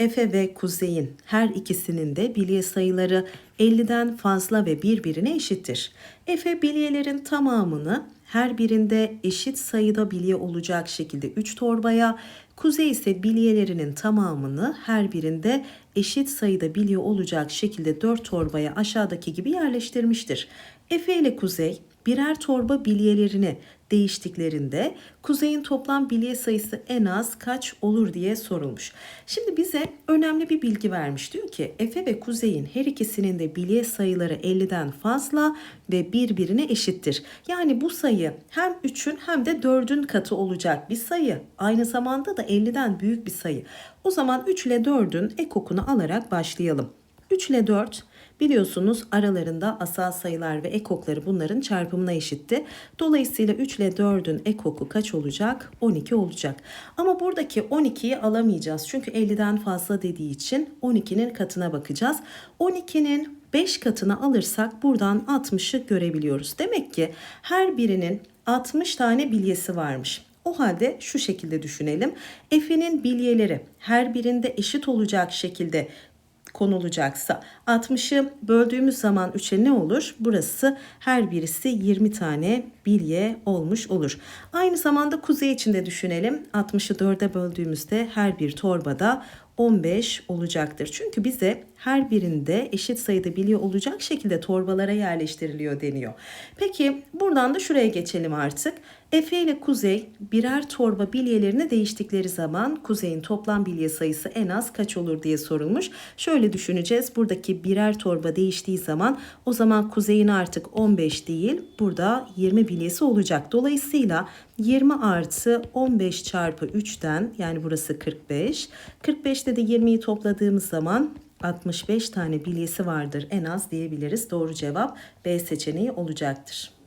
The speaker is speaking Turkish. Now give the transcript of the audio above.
Efe ve Kuzey'in her ikisinin de bilye sayıları 50'den fazla ve birbirine eşittir. Efe bilyelerin tamamını her birinde eşit sayıda bilye olacak şekilde 3 torbaya, Kuzey ise bilyelerinin tamamını her birinde eşit sayıda bilye olacak şekilde 4 torbaya aşağıdaki gibi yerleştirmiştir. Efe ile Kuzey birer torba bilyelerini değiştiklerinde kuzeyin toplam bilye sayısı en az kaç olur diye sorulmuş. Şimdi bize önemli bir bilgi vermiş. Diyor ki Efe ve Kuzey'in her ikisinin de bilye sayıları 50'den fazla ve birbirine eşittir. Yani bu sayı hem 3'ün hem de 4'ün katı olacak bir sayı. Aynı zamanda da 50'den büyük bir sayı. O zaman 3 ile 4'ün ekokunu alarak başlayalım. 3 ile 4 biliyorsunuz aralarında asal sayılar ve ekokları bunların çarpımına eşitti. Dolayısıyla 3 ile 4'ün ekoku kaç olacak? 12 olacak. Ama buradaki 12'yi alamayacağız. Çünkü 50'den fazla dediği için 12'nin katına bakacağız. 12'nin 5 katını alırsak buradan 60'ı görebiliyoruz. Demek ki her birinin 60 tane bilyesi varmış. O halde şu şekilde düşünelim. Efe'nin bilyeleri her birinde eşit olacak şekilde konulacaksa 60'ı böldüğümüz zaman 3'e ne olur? Burası her birisi 20 tane bilye olmuş olur. Aynı zamanda kuzey için de düşünelim. 60'ı 4'e böldüğümüzde her bir torbada 15 olacaktır. Çünkü bize her birinde eşit sayıda bilye olacak şekilde torbalara yerleştiriliyor deniyor. Peki buradan da şuraya geçelim artık. Efe ile Kuzey birer torba bilyelerini değiştikleri zaman Kuzey'in toplam bilye sayısı en az kaç olur diye sorulmuş. Şöyle düşüneceğiz. Buradaki birer torba değiştiği zaman o zaman Kuzey'in artık 15 değil burada 20 bilyesi olacak. Dolayısıyla 20 artı 15 çarpı 3'ten yani burası 45. 45'te de 20'yi topladığımız zaman 65 tane bilyesi vardır en az diyebiliriz. Doğru cevap B seçeneği olacaktır.